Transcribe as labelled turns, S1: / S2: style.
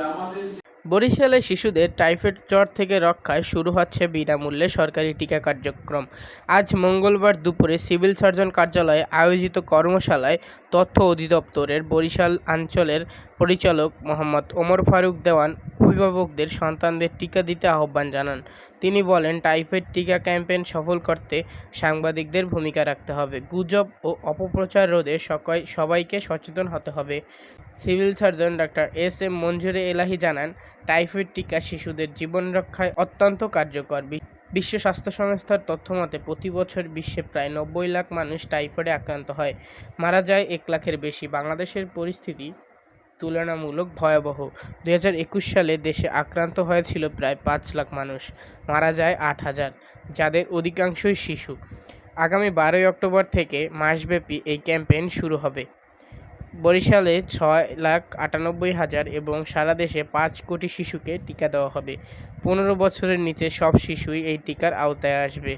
S1: আমাদের বরিশালে শিশুদের টাইফয়েড জ্বর থেকে রক্ষায় শুরু হচ্ছে বিনামূল্যে সরকারি টিকা কার্যক্রম। আজ মঙ্গলবার দুপুরে সিভিল সার্জন কার্যালয়ে আয়োজিত কর্মশালায় তথ্য অধিদপ্তরের বরিশাল অঞ্চলের পরিচালক মোহাম্মদ ওমর ফারুক দেওয়ান অভিভাবকদের সন্তানদের টিকা দিতে আহ্বান জানান। তিনি বলেন, টাইফয়েড টিকা ক্যাম্পেইন সফল করতে সাংবাদিকদের ভূমিকা রাখতে হবে। গুজব ও অপপ্রচার রোধে সবাইকে সচেতন হতে হবে। Civil surgeon doctor S M মঞ্জুরে Elahi জানান টাইফয়েড টিকা শিশুদের জীবন রক্ষায় অত্যন্ত কার্যকর। বিশ্ব স্বাস্থ্য সংস্থার তথ্যমতে, প্রতি বছর বিশ্বে প্রায় নব্বই লাখ মানুষ টাইফয়েডে আক্রান্ত হয়। মারা যায় এক লাখের বেশি। বাংলাদেশের পরিস্থিতি তুলনামূলক ভয়াবহ। দু হাজার একুশ সালে দেশে আক্রান্ত হয়েছিল প্রায় পাঁচ লাখ মানুষ। মারা যায় আট হাজার, যাদের অধিকাংশই শিশু। আগামী বারোই অক্টোবর থেকে মাসব্যাপী এই ক্যাম্পেইন শুরু হবে। বরিশালে ছয় লাখ আটানব্বই হাজার এবং সারা দেশে পাঁচ কোটি শিশুকে টিকা দেওয়া হবে। পনেরো বছরের নিচে সব শিশুই এই টিকার আওতায় আসবে।